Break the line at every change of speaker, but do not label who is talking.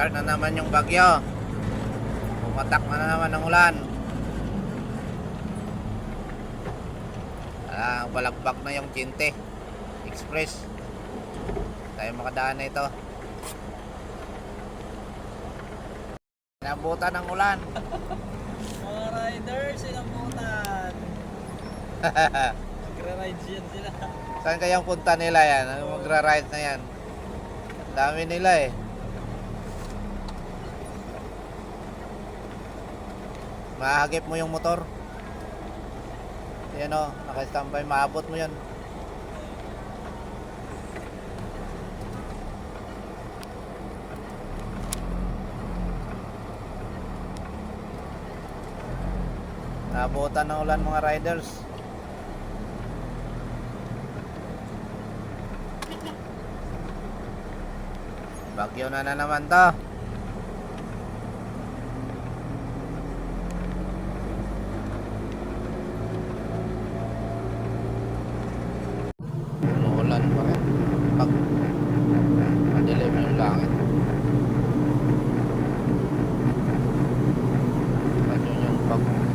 Nag-start na naman yung bagyo. Pumatak na naman ng ulan. Ah, balakbak na yung Chinte Express. Tayo makadaan na ito. Nabutan ng ulan.
Mga riders, inabutan. Magra-rides yan sila.
Saan kayang punta nila yan? Ano Magra-ride na yan. Dami nila eh. Mahagip mo yung motor. Yan o, naka-standby. Maabot mo yan. Nabutan ng ulan mga riders. Bagyo na na naman to. ano pa rin pag dilim yung langit. At yun? Yung pag